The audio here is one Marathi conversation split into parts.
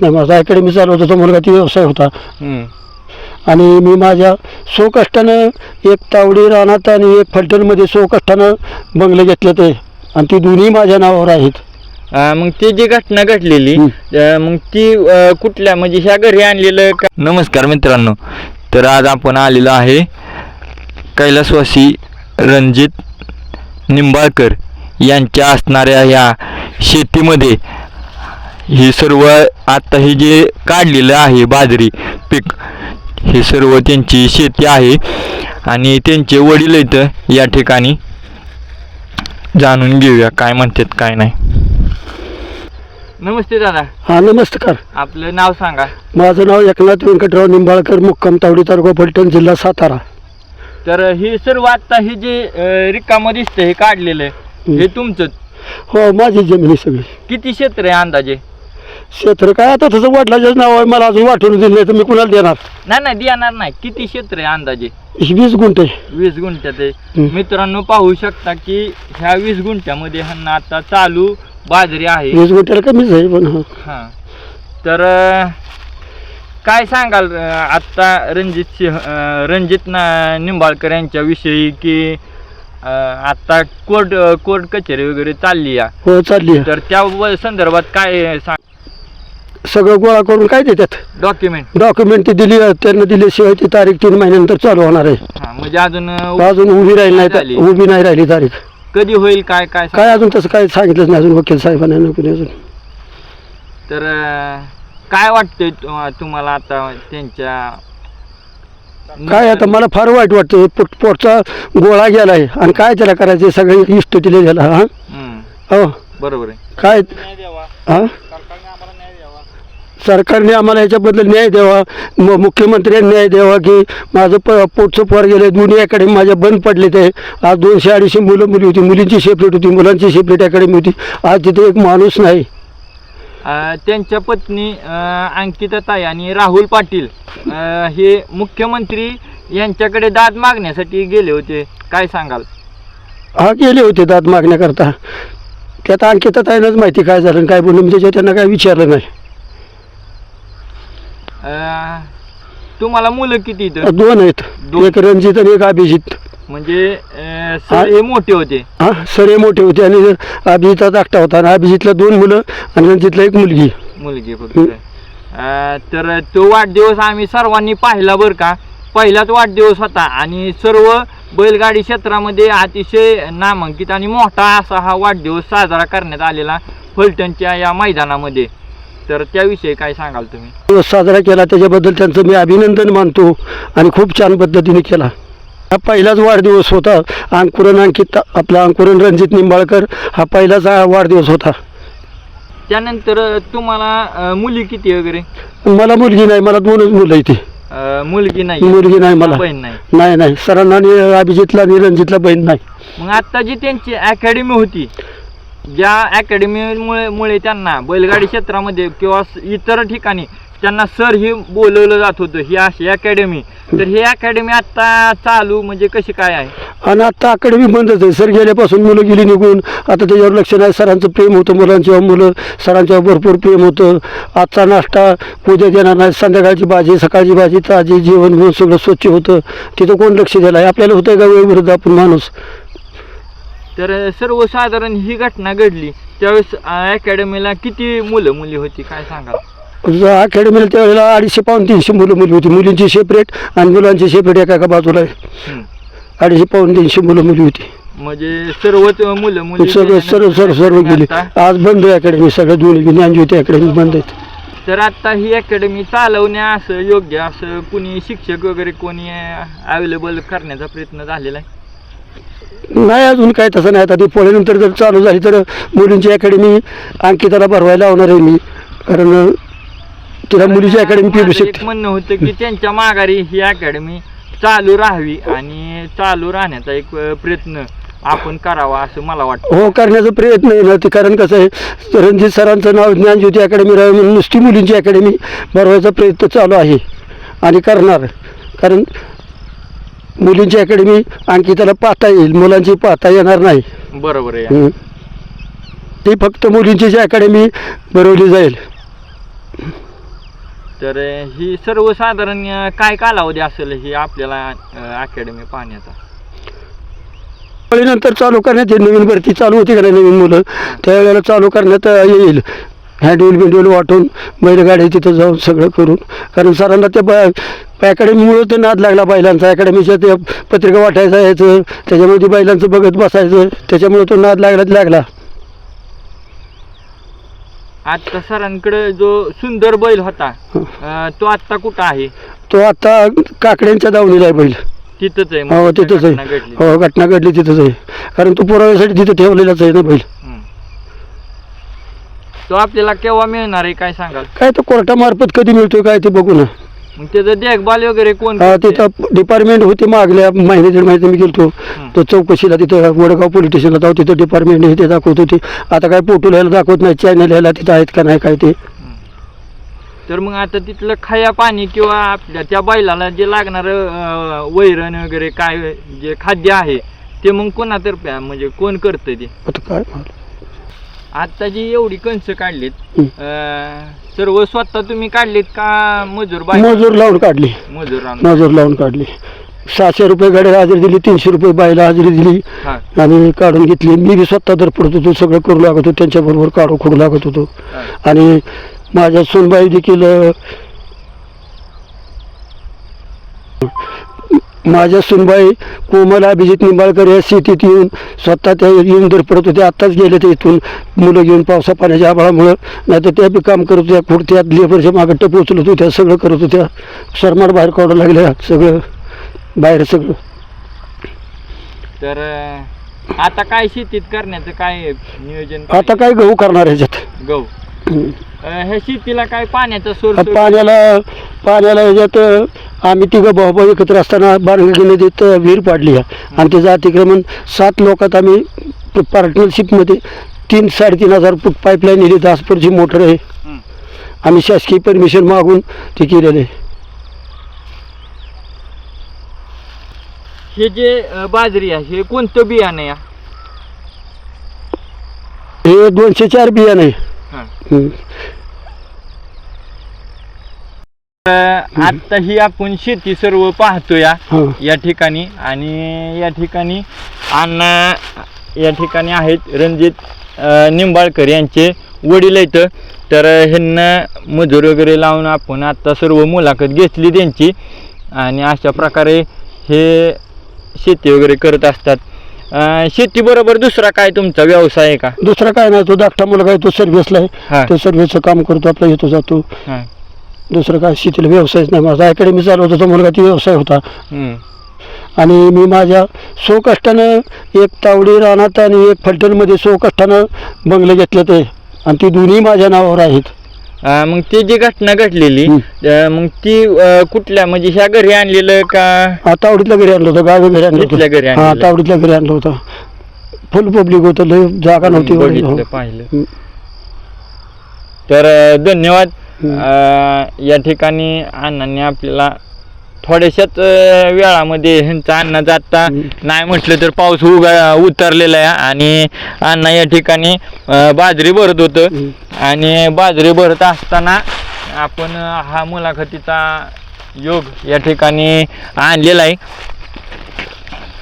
नाही माझा अकॅडमी चालवत होता मुलगा ती व्यवसाय होता. हम्म. आणि मी माझ्या सो कष्टानं एक तावडी रानात आणि एक फलटणमध्ये सो कष्टानं बंगले घेतले ते. आणि ती दोन्ही माझ्या नावावर आहेत. अं, मग ती जी घटना घडलेली हम्म. अं, मग ती अं, कुठल्या म्हणजे ह्या घरी आणलेलं का? नमस्कार मित्रांनो. तर आज आपण आलेलो आहे कैलासवासी रणजित निंबाळकर यांच्या असणाऱ्या ह्या शेतीमध्ये. हे सर्व आता हे जे काढलेलं आहे बाजरी पीक हे सर्व त्यांची शेती आहे आणि त्यांचे वडील इथं या ठिकाणी. जाणून घेऊया काय म्हणतात काय नाही. नमस्ते दादा. हा नमस्कार. आपलं नाव सांगा. माझं नाव एकनाथ व्यंकटराव निंबाळकर मुक्काम तावडी तालुका फलटण जिल्हा सातारा. तर हे सर्व आता हे जे अं, रिकामं दिसतं हे काढलेलं आहे हे तुमचं. हो माझी जमिनी सगळी. किती क्षेत्र आहे अंदाजे? क्षेत्र काय? आता तसं वडिलाच्याच नाव आहे मला अजून वाटून दिलं नाही तर मी कुणाला देणार? नाही नाही देणार नाही. किती क्षेत्र आहे अंदाजे? वीस गुंठे. वीस गुंठ्यात आहे. हम्म. मित्रांनो पाहू शकता की ह्या वीस गुंठ्यामध्ये ह्यांना आता चालू बाजरी आहे. वीस गुंठ्याला कमीच आहे पण हा. हां. तर अं, काय सांगाल अं, आत्ता रणजित सिंह अं, रणजित ना निंबाळकर यांच्याविषयी की अं, आता कोर्ट कोर्ट कचेरी वगैरे चालली आहे. हो चालली आहे. तर त्या व- संदर्भात काय सांग सगळं गोळा करून काय देतात? डॉक्युमेंट डॉक्युमेंट ती दिली त्यांना दिल्याशिवाय ती तारीख तीन महिन्यानंतर चालू होणार आहे. हां म्हणजे अजून अं, अजून उभी राहिली नाही झाली. ता- उभी नाही राहिली तारीख. कधी होईल काय काय सांग- काय अजून तसं काय सांगितलंच नाही अजून वकील साहेबांना नको अजून. तर अं, काय वाटतंय तु- तुम्हाला आता त्यांच्या काय आता मला फार वाईट वाटतं पोट पोटचा गोळा गेलाय. आणि काय त्याला करायचे? सगळे इष्टटीले झाला हा? हम्म, हो. बरोबर आहे. काय हा? सरकारने आम्हाला याच्याबद्दल न्याय द्यावा. म- मुख्यमंत्र्यांनी न्याय द्यावा की माझं प पोटचं पोर गेले दोन्ही अकॅडमी माझ्या बंद पडले ते. आज दोनशे अडीचशे मुलं मुली होती. मुलींची सेपरेट होती मुलांची सेपरेट अकॅडमी होती. आज तिथे एक माणूस नाही. अं, त्यांच्या पत्नी अं, अंकिता ताई आणि राहुल पाटील अं, हे मुख्यमंत्री यांच्याकडे दाद मागण्यासाठी गेले होते. काय सांगाल? हा गेले होते दाद मागण्याकरता. त्यात आणखी तर ताईनंच माहिती काय झालं आणि काय बोललं मी त्याच्या त्यांना काय विचारलं नाही. अं, तुम्हाला मुलं किती इथं? दोन आहेत. दोन. एक रणजित आणि एक अभिजित. म्हणजे अं, सर हे मोठे होते. हा? सरे मोठे होते आणि अभिजितचा धाकटा होता आणि अभिजितला दोन मुलं आणि रणजितला एक मुलगी. मुलगी फक्त. अं, तर तो वाढदिवस आम्ही सर्वांनी पाहिला बरं का? पहिलाच वाढदिवस होता आणि सर्व बैलगाडी क्षेत्रामध्ये अतिशय नामांकित आणि मोठा असा हा वाढदिवस साजरा करण्यात आलेला फलटणच्या या मैदानामध्ये. तर त्याविषयी काय सांगाल तुम्ही? दिवस साजरा केला त्याच्याबद्दल त्यांचं मी अभिनंदन मानतो आणि खूप छान पद्धतीने केला. हा पहिलाच वाढदिवस होता. अंकुरन अंकित आपला अंकुरन रणजित निंबाळकर हा पहिलाच वाढदिवस होता. त्यानंतर तुम्हाला मुली किती वगैरे? मला मुलगी नाही मला दोनच मुलं इथे अं, मुलगी नाही मुलगी नाही मला. बहीण नाही. नाही नाही. सरांना आणि अभिजितला आणि रणजितला बहीण नाही. मग आता जी त्यांची अकॅडमी होती ज्या अकॅडमीमुळे मुळे त्यांना बैलगाडी क्षेत्रामध्ये किंवा स- इतर ठिकाणी त्यांना सर हे बोलवलं जात होतं ही अशी अकॅडमी तर ही अकॅडमी आता चालू म्हणजे कशी काय आहे? आणि आता अकॅडमी बंदच आहे. सर गेल्यापासून मुलं गेली निघून आता त्याच्यावर लक्ष नाही. सरांचं प्रेम होतं मुलांच्यावर मुलं सरांच्यावर भरपूर प्रेम होतं. आजचा नाश्ता उद्या देणार नाही. संध्याकाळची भाजी सकाळची भाजी ताजी जेवण बिवण सगळं स्वच्छ होतं. तिथं कोण लक्ष दिलं आहे आपल्याला होतं का वेळ विरुद्ध आपण माणूस? तर सर्वसाधारण ही घटना घडली. त्यावेळेस अकॅडमीला किती मुलं मुली होती? काय सांगाल? अकॅडमीला त्यावेळेला अडीचशे पाऊन तीनशे मुलं मुली होती. मुलींची सेपरेट आणि मुलांची सेपरेट एका एका बाजूला. आहे. अडीचशे पाऊन तीनशे मुलं मुली होती. म्हणजे सर्वच मुलं मुली सगळं सर्व सर्व सर्व गेली आज बंद आहे अकॅडमी सगळं दोन्ही ज्ञानज्योती अकॅडमी बंद आहेत. तर आता ही अकॅडमी चालवण्या असं योग्य असं कुणी शिक्षक वगैरे कोणी अवेलेबल करण्याचा प्रयत्न झालेला आहे? नाही अजून काय तसं नाही. आता ती पोळ्यानंतर जर चालू झाली तर मुलींची अकॅडमी अंकिताला भरवायला लावणार आहे मी. कारण तिला मुलीची अकॅडमी माझं एक शकते. म्हणणं होतं की त्यांच्या माघारी ही अकॅडमी चालू राहावी आणि चालू राहण्याचा एक अं, प्रयत्न आपण करावा असं मला वाटतं. हो करण्याचा प्रयत्न आहे ना ते कारण कसं आहे रणजित सरांचं नाव ज्ञानज्योती अकॅडमी राहावी म्हणून नुसती मुलींची अकॅडमी भरवायचा प्रयत्न चालू आहे आणि करणार. कारण मुलींची अकॅडमी अंकिताला पाहता येईल मुलांची पाहता येणार नाही. बरोबर आहे. ती फक्त मुलींची जी अकॅडमी भरवली जाईल. तर ही सर्वसाधारण काय कालावधी असेल ही आपल्याला अकॅडमी पाहण्याचा? नंतर चालू करण्यात येईल नवीन भरती चालू होती का नवीन मुलं त्यावेळेला चालू करण्यात येईल. हँडवेल बिंडवेल वाटून बैलगाडी तिथं जाऊन सगळं करून. कारण सरांना त्या ब अकॅडमीमुळं तर नाद लागला बैलांचा. अकॅडमीच्या ते पत्रिका वाटायचं यायचं त्याच्यामुळे ते बैलांचं बघत बसायचं त्याच्यामुळे तो नाद लागला लागला. आता सरांकडे जो सुंदर बैल होता अं, तो आत्ता कुठं आहे? तो आता काकड्यांच्या दावणीला आहे बैल. तिथंच आहे हो मग तिथंच घटना आहे घडली. हो घटना घडली तिथंच आहे. कारण तो पुराव्यासाठी तिथं ठेवलेलाच आहे ना बैल. हम्म. तो आपल्याला केव्हा मिळणार आहे काय सांगाल? काय तो कोर्टामार्फत कधी मिळतोय काय ते बघू ना. मग त्याचं देखभाल वगैरे कोण करते? तिथं डिपार्टमेंट होते मागल्या महिने दीड महिने मी गेलतो तो चौकशीला तिथं वडगाव पोलीस स्टेशनला जाऊ तिथं डिपार्टमेंट हे ते दाखवत होते आता काय फोटो लिहायला दाखवत नाही चॅनल लिहायला तिथं आहेत का नाही काय ते. तर मग आता तिथलं खाया पाणी किंवा आपल्या त्या बैलाला जे लागणार वैरण वगैरे काय जे खाद्य आहे ते मग कोणातर्फे आहे? म्हणजे कोण करतं ते आता काय. आता जी एवढी कंस काढलीत. अं, सर्व स्वतः तुम्ही काढलीत का मजूर बाई? मजूर लावून काढली. मजूर आणून? मजूर लावून काढली. सहाशे रुपये गाडीला हजेरी दिली तीनशे रुपये बायला हजेरी दिली. हा, आणि काढून घेतली. मी बी स्वतः दर पडत होतो सगळं करू लागत होतो त्यांच्याबरोबर काढू खोडू लागत होतो. हा. आणि माझ्या सोनबाई देखील अ, माझ्या सुनबाई कोमल अभिजित निंबाळकर या शेतीत येऊन स्वतः त्या येऊन दर पडत होते. आत्ताच गेले ते इथून. मुलं घेऊन पावसा पाण्याच्या आभाळामुळं. नाही तर त्या बी काम करत होत्या. पुढत्या लेबरच्या मागं टप उचलत होत्या. सगळं करत होत्या. शर्माट बाहेर काढू लागल्या. सगळं. बाहेर सगळं. तर आता काय शेतीत करण्याचं काय नियोजन? आता काय गहू करणार ह्याच्यात. गहू. अं, ह्या शेतीला काय पाण्याचा सोर्स पाण्याला पाण्याला ह्याच्यात आम्ही तिघं भाऊ एकत्र असताना बारंगी नदीत विहीर पाडली आहे. आणि त्याचं अतिक्रमण सात लोकात आम्ही पार्टनरशिपमध्ये तीन साडेतीन हजार फूट पाईपलाईन नेली. दासपूरची मोटर आहे. आम्ही शासकीय परमिशन मागून ते केलेलं आहे. हे जे अं, बाजरी आहे हे कोणतं बियाणं या हे दोनशे चार बियाणं आहे. हा. हम्म. आता ही आपण शेती सर्व पाहतो या हां. या ठिकाणी आणि या ठिकाणी अण्णा या ठिकाणी आहेत रणजित अ, निंबाळकर यांचे वडील आहेत. तर ह्यांना मजूर वगैरे लावून आपण आता सर्व मुलाखत घेतली त्यांची. आणि अशा प्रकारे हे शेती वगैरे करत असतात. अ, शेतीबरोबर दुसरा काय तुमचा व्यवसाय आहे का? दुसरा काय नाही तो धाकटा मुलगा आहे तो सर्व्हिसला हा. आहे. तो सर्व्हिसचं काम करतो आपला येतो जातो. हा. दुसरं काय शेतीला व्यवसायच नाही. माझा अकॅडमी चालवतो तो मुलगा ती व्यवसाय होता. हम्म. आणि मी माझ्या सो कष्टानं एक तावडी रानात आणि एक फलटणमध्ये सो कष्टानं बंगले घेतले ते. आणि ती दोन्ही माझ्या नावावर आहेत. अ, मग ती जी घटना घडलेली. अ, मग ती अ, कुठल्या म्हणजे ह्या घरी आणलेलं का हा तावडीतल्या घरी आणलं होतं गावी घरी आणलं इथल्या घरी होतं हा आणलेलं. तावडीतल्या घरी आणलं होतं फुल पब्लिक होतं लय जागा नव्हती. हो. पाहिलं हम्म. तर अ, धन्यवाद. अ, या ठिकाणी अण्णांनी आपल्याला थोड्याशाच अ, वेळामध्ये ह्यांचा अण्णा जाता. नाही म्हटलं तर पाऊस उगा उतरलेला आहे. आणि अण्णा या ठिकाणी अ, बाजरी भरत होतं. आणि बाजरी भरत असताना आपण अ, हा मुलाखतीचा योग या ठिकाणी आणलेला आहे.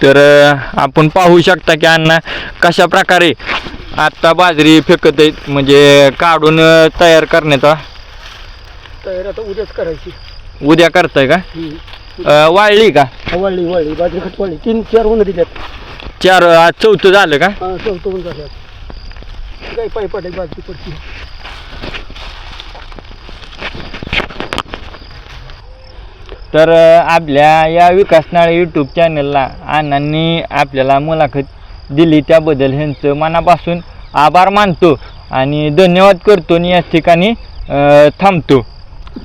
तर अ, आपण पाहू शकता की अण्णा कशा प्रकारे आत्ता बाजरी फेकत आहेत. म्हणजे काढून अ, तयार करण्याचा. तयारी आता उद्याच करायची. उद्या करताय का. अ, वाळली का? वळली वळली. बाजरी खत वळली. तीन चार ऊन दिल्यात. चार आज चौथं झालं का? हा चौथं ऊन झाल्यात. काही पाय पडेल बाजरी पडती. तर अ, आपल्या या विकासनाळे यूट्यूब चॅनलला अण्णांनी आपल्याला मुलाखत दिली. त्याबद्दल ह्यांचं मनापासून आभार मानतो आणि धन्यवाद करतो आणि या ठिकाणी अ, थांबतो.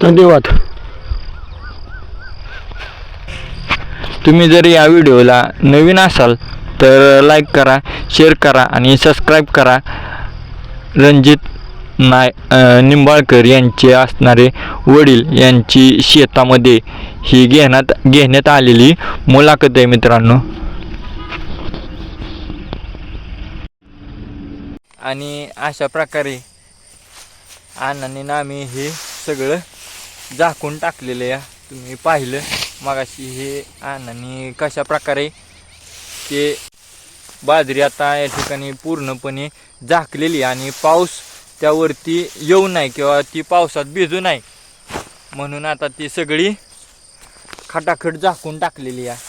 धन्यवाद. तुम्ही जर या व्हिडिओला नवीन असाल तर लाईक करा शेअर करा आणि सबस्क्राईब करा. रणजित नाय निंबाळकर यांचे असणारे वडील यांची शेतामध्ये ही घेण्यात घेण्यात आलेली मुलाखत आहे मित्रांनो. आणि अशा प्रकारे आनंदीनं आम्ही हे सगळं झाकून टाकलेलं या तुम्ही पाहिलं. मगाशी हे आणि कशा प्रकारे ते बाजरी आता या ठिकाणी पूर्णपणे झाकलेली आणि पाऊस त्यावरती येऊ नाही किंवा ती पावसात भिजू नाही म्हणून आता ती सगळी खटाखट झाकून टाकलेली आहे.